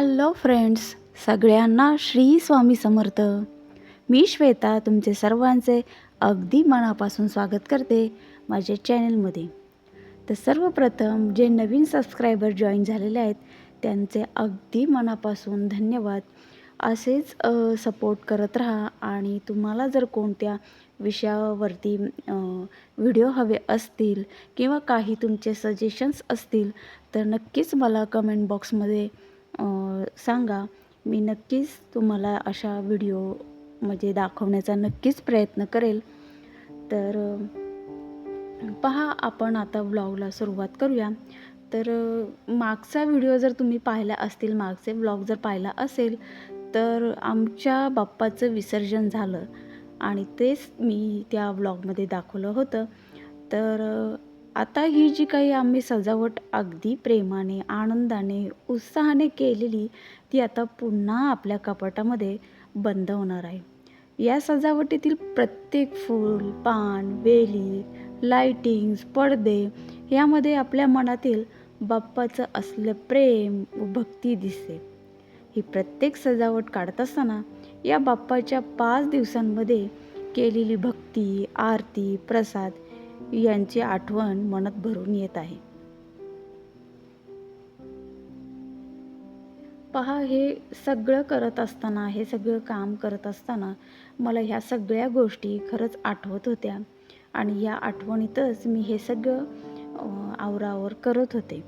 Hello friends सगळ्यांना श्री स्वामी समर्थ. मी श्वेता तुमचे सर्वांचे अगदी मनापासून स्वागत करते माझ्या चॅनलमध्ये. तर सर्वप्रथम जे नवीन सबस्क्रायबर जॉईन झालेले आहेत त्यांचे अगदी मनापासून धन्यवाद. असेच सपोर्ट करत राहा आणि तुम्हाला जर कोणत्या विषयावरती व्हिडिओ हवे असतील किंवा काही तुमचे सजेशन्स असतील तर नक्कीच मला कमेंट बॉक्समध्ये सांगा मी नक्कीच तुम्हाला अशा व्हिडिओ म्हणजे दाखवण्याचा नक्कीच प्रयत्न करेल. तर पहा आपण आता व्लॉगला सुरुवात करूया. तर मागचा व्हिडिओ जर तुम्ही पाहिला असतील मागचे व्लॉग जर पाहिला असेल तर आमच्या बाप्पाचं विसर्जन झालं आणि तेच मी त्या व्लॉगमध्ये दाखवलं होतं. तर आता ही जी काही आम्ही सजावट अगदी प्रेमाने आनंदाने उत्साहाने केलेली ती आता पुन्हा आपल्या कपाटामध्ये बंद होणार आहे. या सजावटीतील प्रत्येक फूल पान वेली लाइटिंग्स पडदे यामध्ये आपल्या मनातील बाप्पाचं असलं प्रेम व भक्ती दिसते. ही प्रत्येक सजावट काढत असताना या बाप्पाच्या पाच दिवसांमध्ये केलेली भक्ती आरती प्रसाद यांची आठवण मनात भरून येत आहे. पहा हे सगळं करत असताना हे सगळं काम करत असताना मला ह्या सगळ्या गोष्टी खरंच आठवत होत्या आणि या आठवणीतच मी हे सगळं आवरावर करत होते.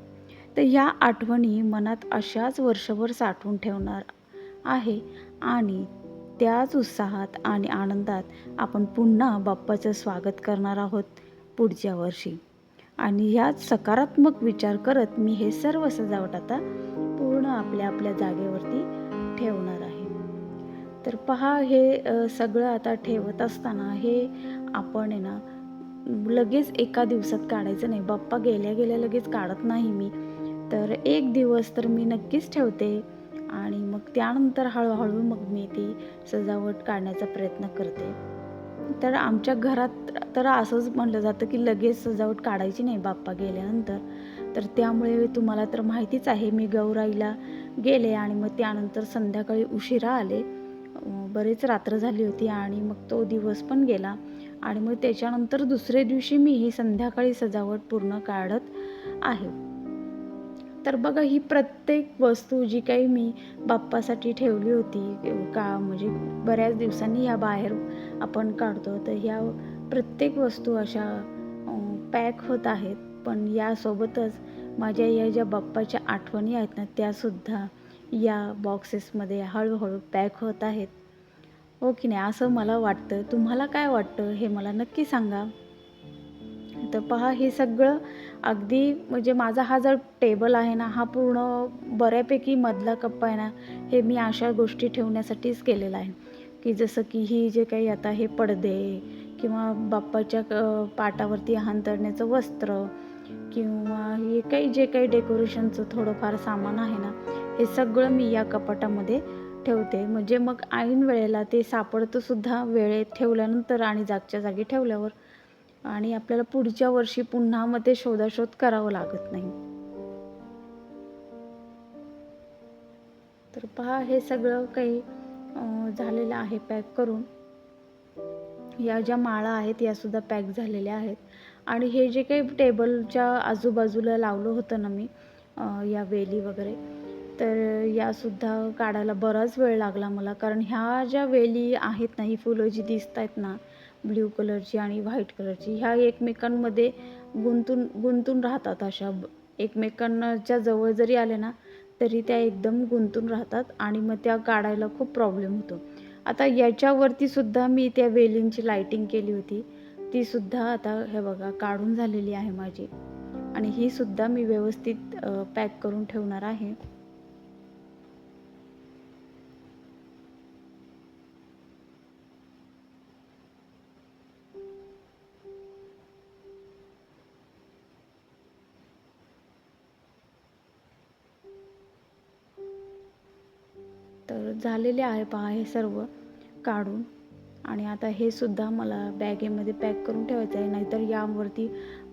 तर ह्या आठवणी मनात अशाच वर्षभर साठवून ठेवणार आहे आणि त्याच उत्साहात आणि आनंदात आपण पुन्हा बाप्पाचं स्वागत करणार आहोत. पुढच्या वर्षी. आणि ह्याच सकारात्मक विचार करत मी हे सर्व सजावट आता पूर्ण आपल्या आपल्या जागेवरती ठेवणार आहे. तर पहा हे सगळं आता ठेवत असताना हे आपण आहे ना लगेच एका दिवसात काढायचं नाही. बाप्पा गेल्या गेल्या लगेच काढत नाही मी. तर एक दिवस तर मी नक्कीच ठेवते आणि मग त्यानंतर हळूहळू मग मी ती सजावट काढण्याचा प्रयत्न करते. तर आमच्या घरात तर असंच म्हणलं जातं की लगेच सजावट काढायची नाही बाप्पा गेल्यानंतर. तर त्यामुळे तुम्हाला तर माहितीच आहे मी गौराईला गेले आणि मग त्यानंतर संध्याकाळी उशिरा आले. बरेच रात्र झाली होती आणि मग तो दिवस पण गेला. आणि मग त्याच्यानंतर दुसऱ्या दिवशी मी ही संध्याकाळी सजावट पूर्ण काढत आहे. तर बघा ही प्रत्येक वस्तू जी काही मी बाप्पासाठी ठेवली होती का म्हणजे बऱ्याच दिवसांनी या बाहेर आपण काढतो तर ह्या प्रत्येक वस्तू अशा पॅक होत आहेत. पण यासोबतच माझ्या या ज्या बाप्पाच्या आठवणी आहेत ना त्यासुद्धा या बॉक्सेसमध्ये हळूहळू पॅक होत आहेत. हो की नाही? असं मला वाटतं. तुम्हाला काय वाटतं हे मला नक्की सांगा. तर पहा हे सगळं अगदी म्हणजे माझा हा जर टेबल आहे ना हा पूर्ण बऱ्यापैकी मधला कप्पा आहे ना हे मी अशा गोष्टी ठेवण्यासाठीच केलेला आहे. की जसं की ही जे काही आता हे पडदे किंवा बाप्पाच्या पाटावरती हांतरण्याचं वस्त्र किंवा हे काही जे काही डेकोरेशनचं थोडंफार सामान आहे ना हे सगळं मी या कपाटामध्ये ठेवते. म्हणजे मग ऐन वेळेला ते सापडतंसुद्धा वेळेत ठेवल्यानंतर आणि जागच्या जागी ठेवल्यावर आणि आपल्याला पुढच्या वर्षी पुन्हा मग ते शोधाशोध करावं लागत नाही. तर पहा हे सगळं काही झालेलं आहे पॅक करून. या ज्या माळा आहेत या सुद्धा पॅक झालेल्या आहेत. आणि हे जे काही टेबलच्या आजूबाजूला लावलं होतं ना मी या वेली वगैरे तर यासुद्धा काढायला बराच वेळ लागला मला. कारण ह्या ज्या वेली आहेत ना ही फुलं जी दिसत आहेत ना ब्ल्यू कलरची आणि व्हाईट कलरची ह्या एकमेकांमध्ये गुंतून गुंतून राहतात अशा. एकमेकांच्या जवळ जरी आले ना तरी त्या एकदम गुंतून राहतात आणि मग त्या काढायला खूप प्रॉब्लेम होतो. आता याच्यावरती सुद्धा मी त्या वेलींची लायटिंग केली होती. ती सुद्धा आता हे बघा काढून झालेली आहे माझी. आणि ही सुद्धा मी व्यवस्थित पॅक करून ठेवणार आहे. तर झालेले आहे पहा हे सर्व काढून. आणि आता हे सुद्धा मला बॅगेमध्ये पॅक करून ठेवायचं आहे नाहीतर यावरती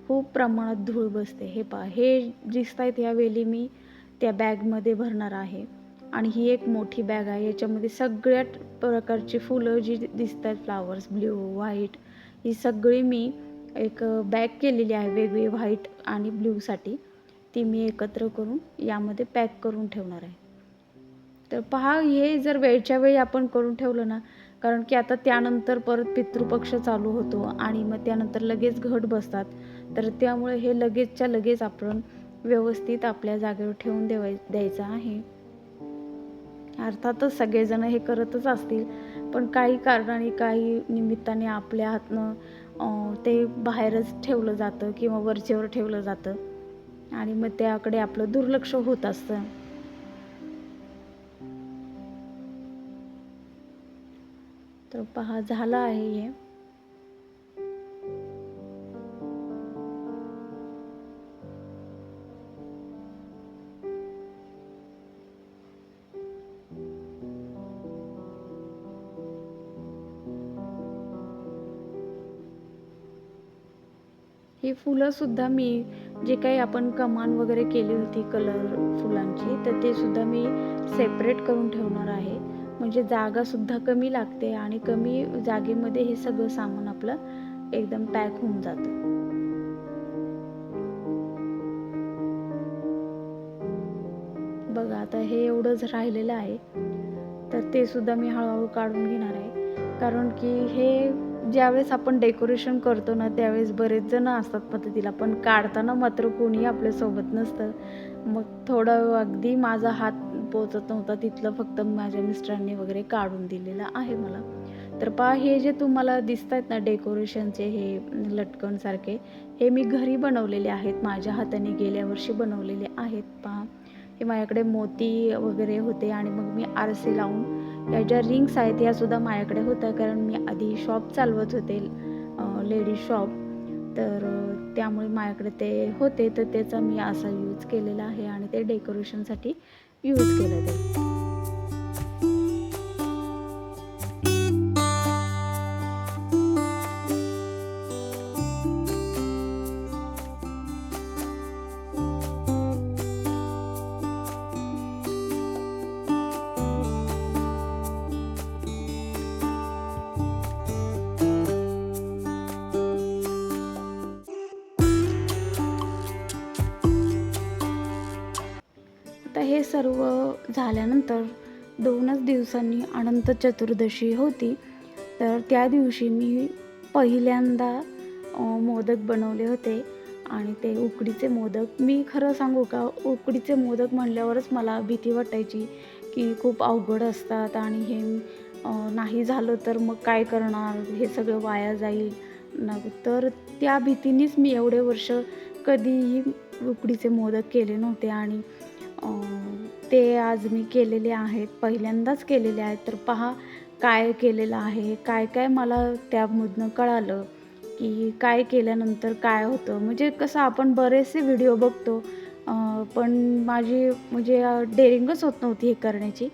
खूप प्रमाणात धूळ बसते. हे पहा हे दिसत आहेत ह्या वेली मी त्या बॅगमध्ये भरणार आहे. आणि ही एक मोठी बॅग आहे याच्यामध्ये सगळ्या प्रकारची फुलं जी दिसत आहेत फ्लावर्स ब्ल्यू व्हाईट ही सगळी मी एक बॅग केलेली आहे वेगळी व्हाईट आणि ब्ल्यूसाठी. ती मी एकत्र करून यामध्ये पॅक करून ठेवणार आहे. तर पहा हे जर वेळच्या वेळी आपण करून ठेवलं ना कारण की आता त्यानंतर परत पितृपक्ष चालू होतो आणि मग त्यानंतर लगेच घट बसतात. तर त्यामुळे हे लगेचच्या लगेच आपण व्यवस्थित आपल्या जागेवर ठेवून देवाय द्यायचं आहे. अर्थातच सगळेजण हे करतच असतील पण काही कारणाने काही निमित्ताने आपल्या हातनं ते बाहेरच ठेवलं जातं किंवा वरचेवर ठेवलं जातं. आणि मग त्याकडे आपलं दुर्लक्ष होत असतं. तर पहा झालं आहे हे. ही फुलंसुद्धा मी जे काही आपण कमान वगैरे केली होती कलर फुलांची तर ते सुद्धा मी सेपरेट करून ठेवणार आहे. म्हणजे जागासुद्धा कमी लागते आणि कमी जागेमध्ये हे सगळं सामान आपलं एकदम पॅक होऊन जातं. बघा आता हे एवढंच राहिलेलं आहे. तर ते सुद्धा मी हळूहळू काढून घेणार आहे. कारण की हे ज्यावेळेस आपण डेकोरेशन करतो ना त्यावेळेस बरेच जण असतात पद्धतीला. पण काढताना मात्र कोणी आपल्यासोबत नसतं. मग थोडं अगदी माझा हात पोचत नव्हता. तिथलं फक्त माझ्या मिस्टरांनी वगैरे काढून दिलेलं आहे मला. तर पहा हे जे तुम्हाला दिसत आहेत ना डेकोरेशनचे हे लटकनसारखे हे मी घरी बनवलेले आहेत. माझ्या हाताने गेल्या वर्षी बनवलेले आहेत पहा. हे माझ्याकडे मोती वगैरे होते आणि मग मी आरसे लावून या ज्या रिंग्स आहेत या सुद्धा माझ्याकडे होत्या. कारण मी आधी शॉप चालवत होते लेडीज शॉप. तर त्यामुळे माझ्याकडे ते होते. तर त्याचा मी असा यूज केलेला आहे आणि ते डेकोरेशनसाठी यूज केलं ते सर्व झाल्यानंतर दोनच दिवसांनी अनंत चतुर्दशी होती. तर त्या दिवशी मी पहिल्यांदा मोदक बनवले होते. आणि ते उकडीचे मोदक मी खरं सांगू का उकडीचे मोदक म्हणल्यावरच मला भीती वाटायची की खूप अवघड असतात आणि हे नाही झालं तर मग काय करणार? हे सगळं वाया जाईल. ना तर त्या भीतीनेच मी एवढे वर्ष कधीही उकडीचे मोदक केले नव्हते. आणि ते आज मी केलेले आहेत पहिल्यांदाच केलेले आहेत. तर पहा काय केलेलं आहे काय काय मला त्यामधनं कळालं की काय केल्यानंतर काय होतं. म्हणजे कसं आपण बरेचसे व्हिडिओ बघतो पण माझी म्हणजे डेअरिंगच होत नव्हती हे करण्याची.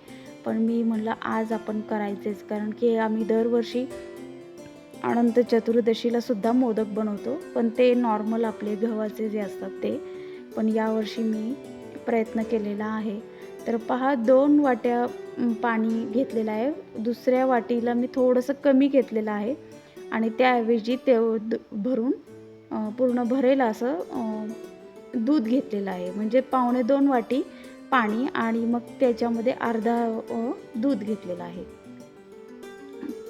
पण मी म्हणलं आज आपण करायचेच. कारण की आम्ही दरवर्षी अनंत चतुर्दशीला सुद्धा मोदक बनवतो. पण ते नॉर्मल आपले गव्हाचे जे असतात ते. पण यावर्षी मी प्रयत्न केलेला आहे. तर पहा दोन वाट्या पाणी घेतलेलं आहे. दुसऱ्या वाटीला मी थोडंसं कमी घेतलेलं आहे. आणि त्याऐवजी ते भरून पूर्ण भरेल असं दूध घेतलेलं आहे. म्हणजे पावणे दोन वाटी पाणी आणि मग त्याच्यामध्ये अर्धा दूध घेतलेलं आहे.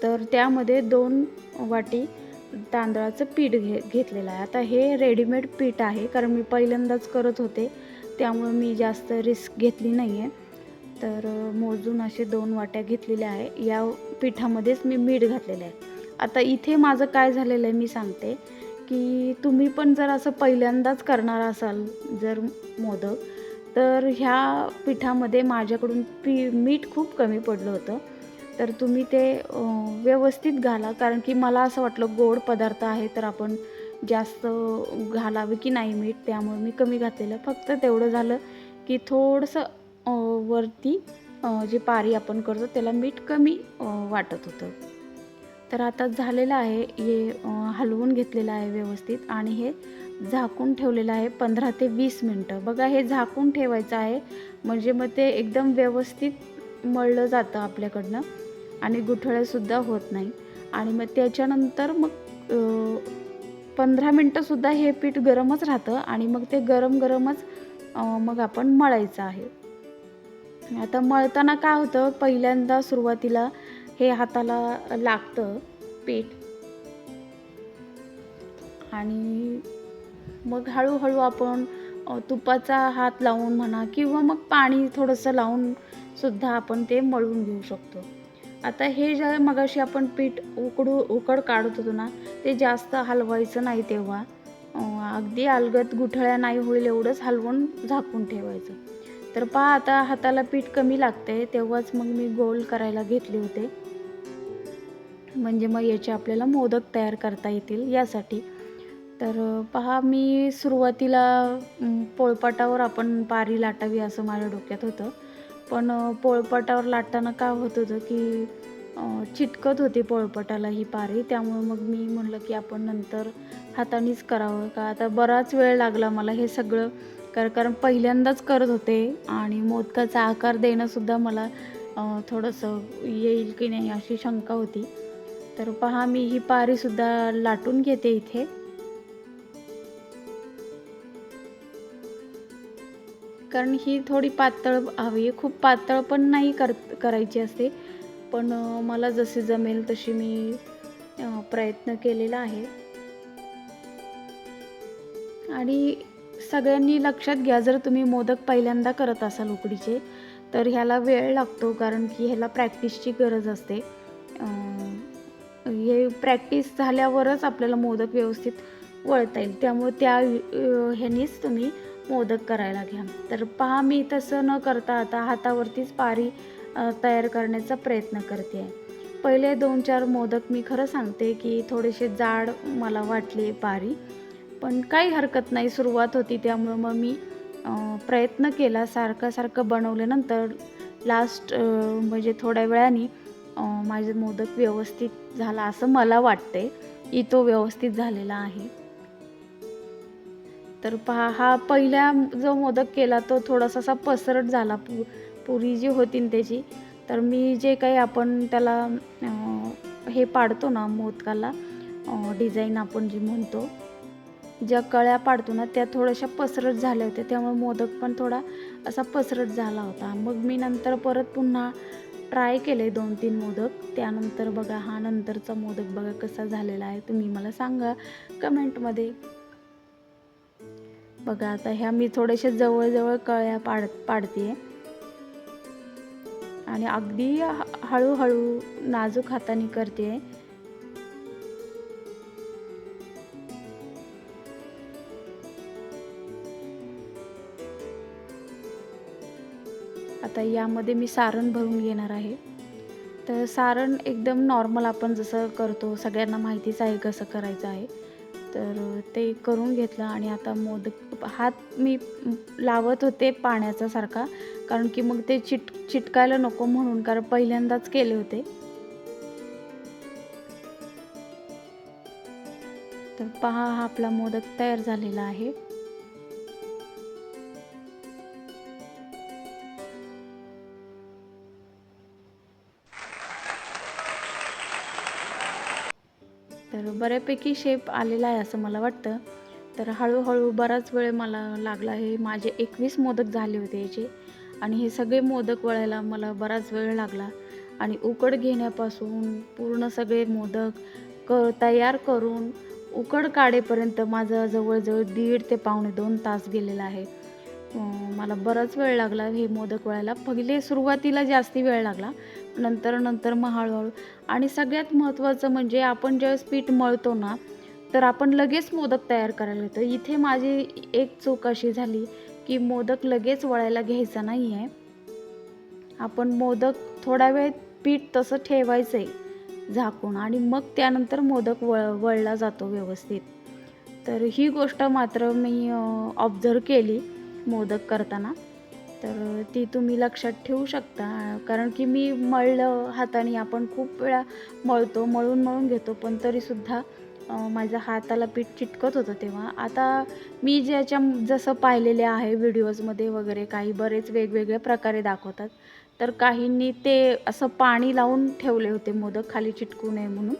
तर त्यामध्ये दोन वाटी तांदळाचं पीठ घे घेतलेलं आहे. आता हे रेडीमेड पीठ आहे कारण मी पहिल्यांदाच करत होते. त्यामुळे मी जास्त रिस्क घेतली नाही आहे तर मोजून असे दोन वाट्या घेतलेल्या आहे. या पिठामध्येच मी मीठ घातलेलं आहे. आता इथे माझं काय झालेलं आहे मी सांगते की तुम्ही पण जर असं पहिल्यांदाच करणार असाल जर मोदक तर ह्या पिठामध्ये माझ्याकडून पी मीठ खूप कमी पडलं होतं. तर तुम्ही ते व्यवस्थित घाला कारण की मला असं वाटलं गोड पदार्थ आहे तर आपण जास्त घालावे की नाही मीठ त्यामुळे मी कमी घातलेलं. फक्त तेवढं झालं की थोडंसं वरती जी पारी आपण करतो त्याला मीठ कमी वाटत होतं. तर आता झालेलं आहे हे हलवून घेतलेलं आहे व्यवस्थित आणि हे झाकून ठेवलेलं आहे पंधरा ते वीस मिनटं. बघा हे झाकून ठेवायचं आहे म्हणजे मग ते एकदम व्यवस्थित मळलं जातं आपल्याकडनं आणि गुठळ्यासुद्धा होत नाही. आणि मग त्याच्यानंतर मग पंधरा मिनटंसुद्धा हे पीठ गरमच राहतं आणि मग ते गरम गरमच मग आपण मळायचं आहे. आता मळताना काय होतं पहिल्यांदा सुरुवातीला हे हाताला लागतं पीठ. आणि मग हळूहळू आपण तुपाचा हात लावून म्हणा किंवा मग पाणी थोडंसं लावून सुद्धा आपण ते मळून घेऊ शकतो. आता हे जे मगाशी आपण पीठ उकडू उकड काढत होतो ना ते जास्त हलवायचं नाही तेव्हा. अगदी अलगत गुठळ्या नाही होईल एवढंच हलवून झाकून ठेवायचं. तर पहा आता हाताला पीठ कमी लागते तेव्हाच मग मी गोल करायला घेतले होते. म्हणजे मग याचे आपल्याला मोदक तयार करता येतील यासाठी. तर पहा मी सुरुवातीला पोळपाटावर आपण पारी लाटावी असं माझ्या डोक्यात होतं. पण पोळपाटावर लाटताना काय होत होतं की चिटकत होती पोळपाटाला ही पारी. त्यामुळे मग मी म्हणलं की आपण नंतर हातानेच करावं. का आता बराच वेळ लागला मला हे सगळं कर कारण पहिल्यांदाच करत होते आणि मोदकाचा आकार देणंसुद्धा मला थोडंसं येईल की नाही अशी शंका होती. तर पहा मी ही पारीसुद्धा लाटून घेते इथे. कारण ही थोडी पातळ हवी खूप पातळ पण नाही कर करायची असते. पण मला जशी जमेल तशी मी प्रयत्न केलेला आहे. आणि सगळ्यांनी लक्षात घ्या जर तुम्ही मोदक पहिल्यांदा करत असाल उकडीचे तर ह्याला वेळ लागतो कारण की ह्याला प्रॅक्टिसची गरज असते. हे प्रॅक्टिस झाल्यावरच आपल्याला मोदक व्यवस्थित वळता येईल. त्यामुळे त्या ह्यानीच तुम्ही मोदक करायला घ्या. तर पहा मी तसं न करता आता हातावरतीच पारी तयार करण्याचा प्रयत्न करते. आहे पहिले दोन चार मोदक मी खरं सांगते की थोडेसे जाड मला वाटले पारी पण काही हरकत नाही. सुरुवात होती त्यामुळं मग मी प्रयत्न केला. सारखं सारखं बनवल्यानंतर लास्ट म्हणजे थोड्या वेळाने माझे मोदक व्यवस्थित झाला असं मला वाटते की तो व्यवस्थित झालेला आहे. तर पहा हा पहिला जो मोदक केला तो थोडासा असा पसरट झाला पु पुरी जी होती ना त्याची. तर मी जे काही आपण त्याला हे पाडतो ना मोदकाला डिझाईन आपण जी म्हणतो ज्या कळ्या पाडतो ना त्या थोड्याशा पसरट झाल्या होत्या. त्यामुळे मोदक पण थोडा असा पसरट झाला होता. मग मी नंतर परत पुन्हा ट्राय केले दोन तीन मोदक. त्यानंतर बघा हा नंतरचा मोदक बघा कसा झालेला आहे. तुम्ही मला सांगा कमेंटमध्ये. बघा आता ह्या मी थोड्याशा जवळजवळ कळ्या पाड पाडते आणि अगदी ह- हळूहळू नाजूक हाताने करते आता यामध्ये मी सारण भरून घेणार आहे. तर सारण एकदम नॉर्मल आपण जसं करतो सगळ्यांना माहितीच आहे कसं करायचं आहे. तर ते करून घेतलं आणि आता मोदक हात मी लावत होते पाण्याचा सारखा कारण की मग ते चिट चिटकायला नको म्हणून कारण पहिल्यांदाच केले होते. तर पहा हा आपला मोदक तयार झालेला आहे. तर बऱ्यापैकी शेप आलेला आहे असं मला वाटतं. तर हळूहळू बराच वेळ मला लागला हे माझे एकवीस मोदक झाले होते याचे. आणि हे सगळे मोदक वळायला मला बराच वेळ लागला. आणि उकड घेण्यापासून पूर्ण सगळे मोदक क तयार करून उकड काढेपर्यंत माझं जवळजवळ दीड ते पावणे दोन तास गेलेला आहे. मला बराच वेळ लागला हे मोदक वळायला. पहिले सुरुवातीला जास्ती वेळ लागला नंतर नंतर मग हळूहळू. आणि सगळ्यात महत्त्वाचं म्हणजे आपण ज्यावेळेस पीठ मळतो ना तर आपण लगेच मोदक तयार करायला घेतो. इथे माझी एक चूक अशी झाली की मोदक लगेच वळायला घ्यायचा नाही आहे आपण मोदक थोडा वेळ पीठ तसं ठेवायचं आहे झाकून आणि मग त्यानंतर मोदक वळ वळला जातो व्यवस्थित. तर ही गोष्ट मात्र मी ऑब्झर्व केली. मोदक करताना. तर ती तुम्ही लक्षात ठेवू शकता. कारण की मी मळलं हाताने आपण खूप वेळा मळतो मळून मळून घेतो पण तरीसुद्धा माझ्या हाताला पीठ चिटकत होतं तेव्हा. आता मी ज्याच्या जसं पाहिलेले आहे व्हिडिओजमध्ये वगैरे काही बरेच वेगवेगळ्या प्रकारे दाखवतात. तर काहींनी ते असं पाणी लावून ठेवले होते मोदक खाली चिटकू नये म्हणून.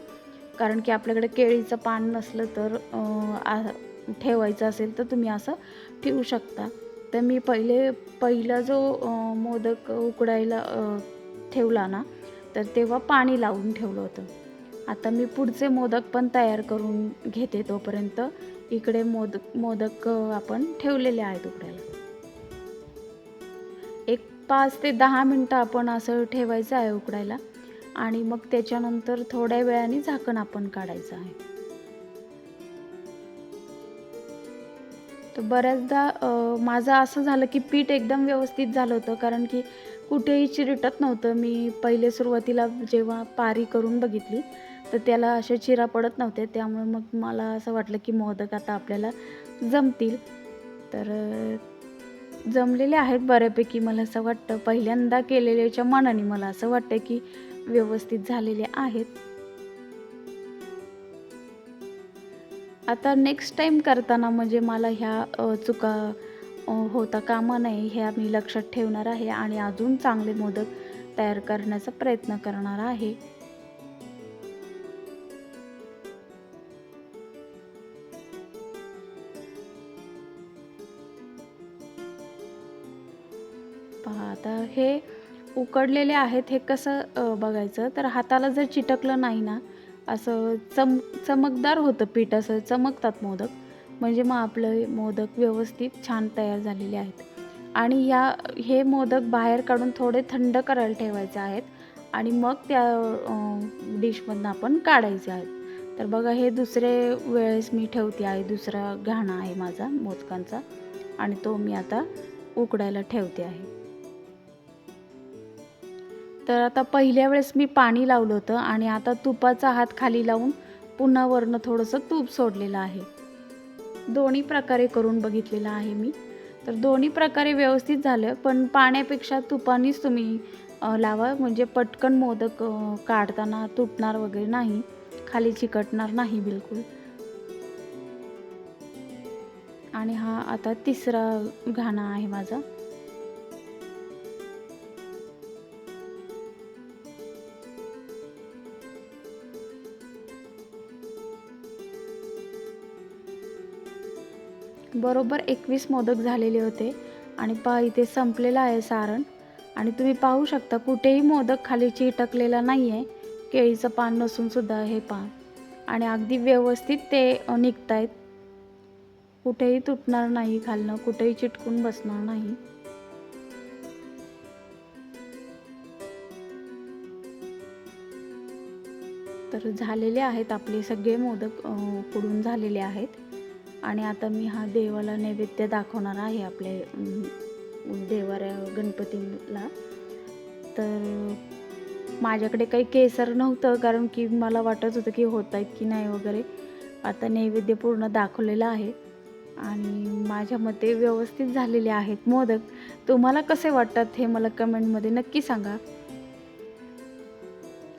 कारण की आपल्याकडे केळीचं पान नसलं तर ठेवायचं असेल तर तुम्ही असं ठेवू शकता. तर मी पहिले पहिला जो मोदक उकडायला ठेवला ना तर तेव्हा पाणी लावून ठेवलं होतं. आता मी पुढचे मोदक पण तयार करून घेते तोपर्यंत. इकडे मोदक मोदक आपण ठेवलेले आहेत उकडायला. एक पाच ते दहा मिनटं आपण असं ठेवायचं आहे उकडायला आणि मग त्याच्यानंतर थोड्या वेळाने झाकण आपण काढायचं आहे. तर बऱ्याचदा माझं असं झालं की पीठ एकदम व्यवस्थित झालं होतं कारण की कुठेही चिरटत नव्हतं. मी पहिले सुरुवातीला जेव्हा पारी करून बघितली तर त्याला अशा चिरा पडत नव्हते त्यामुळे मग मला असं वाटलं की मोदक आता आपल्याला जमतील. तर जमलेले आहेत बऱ्यापैकी मला असं वाटतं. पहिल्यांदा केलेल्याच्या मनाने मला असं वाटतं की व्यवस्थित झालेले आहेत. आता नेक्स्ट टाईम करताना म्हणजे मला ह्या चुका होता कामा नये ह्या मी लक्षात ठेवणार आहे आणि अजून चांगले मोदक तयार करण्याचा प्रयत्न करणार आहे. पहा आता हे उकडलेले आहेत हे कसं बघायचं? तर हाताला जर चिटकलं नाही ना असं चम चमकदार होतं पीठ असं चमकतात मोदक. म्हणजे मग आपलं मोदक व्यवस्थित छान तयार झालेले आहेत. आणि या हे मोदक बाहेर काढून थोडे थंड करायला ठेवायचे आहेत. आणि मग त्या डिशमधनं आपण काढायचे आहेत. तर बघा हे दुसरे वेळेस मी ठेवते आहे. दुसरा घाणा आहे माझा मोदकांचा. आणि तो मी आता उकडायला ठेवते आहे. तर आता पहिल्या वेळेस मी पाणी लावलं होतं आणि आता तुपाचा हात खाली लावून पुन्हा वरनं थोडंसं तूप सोडलेलं आहे. दोन्ही प्रकारे करून बघितलेलं आहे मी. तर दोन्ही प्रकारे व्यवस्थित झालं पण पाण्यापेक्षा तुपानेच तुम्ही लावा. म्हणजे पटकन मोदक काढताना तुटणार वगैरे नाही. खाली चिकटणार नाही बिलकुल. आणि हा आता तिसरा घाणा आहे माझा. बरोबर एकवीस मोदक झालेले होते आणि पहा इथे संपलेलं आहे सारण. आणि तुम्ही पाहू शकता कुठेही मोदक खाली चिटकलेला नाही आहे केळीचं पान नसूनसुद्धा हे पान. आणि अगदी व्यवस्थित ते निघत आहेत कुठेही तुटणार नाही खालनं कुठेही चिटकून बसणार नाही. तर झालेले आहेत आपले सगळे मोदक पुढून झालेले आहेत. आणि आता मी हा देवाला नैवेद्य दाखवणार आहे आपले देवाऱ्या गणपतीला. तर माझ्याकडे काही केसर नव्हतं कारण की मला वाटत होतं की होत आहेत की नाही वगैरे. आता नैवेद्य पूर्ण दाखवलेलं आहे. आणि माझ्या मते व्यवस्थित झालेले आहेत मोदक. तुम्हाला कसे वाटतात हे मला कमेंटमध्ये नक्की सांगा.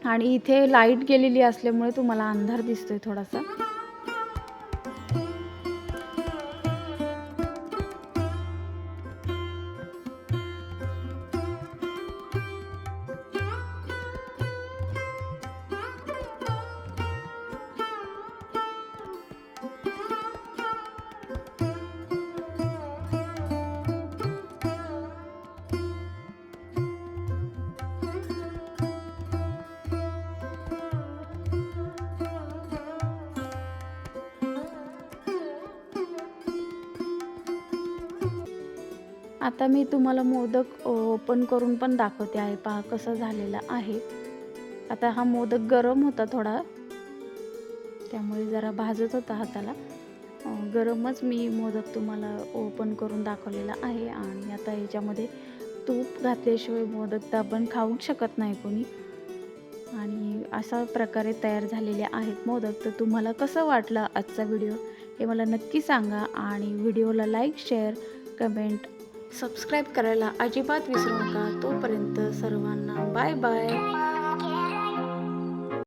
आणि इथे लाइट गेलेली असल्यामुळे तुम्हाला अंधार दिसतोय थोडासा. आता मी तुम्हाला मोदक ओपन करून पण दाखवते आहे. पहा कसं झालेलं आहे. आता हा मोदक गरम होता थोडा. त्यामुळे जरा भाजत होता हाताला. गरमच मी मोदक तुम्हाला ओपन करून दाखवलेला आहे. आणि आता याच्यामध्ये तूप घातल्याशिवाय मोदक तर आपण खाऊ शकत नाही कोणी. आणि अशा प्रकारे तयार झालेले आहेत मोदक. तर तुम्हाला कसं वाटलं आजचा व्हिडिओ हे मला नक्की सांगा. आणि व्हिडिओला लाईक शेअर कमेंट सबस्क्राईब करायला अजिबात विसरू नका. तोपर्यंत सर्वांना बाय बाय.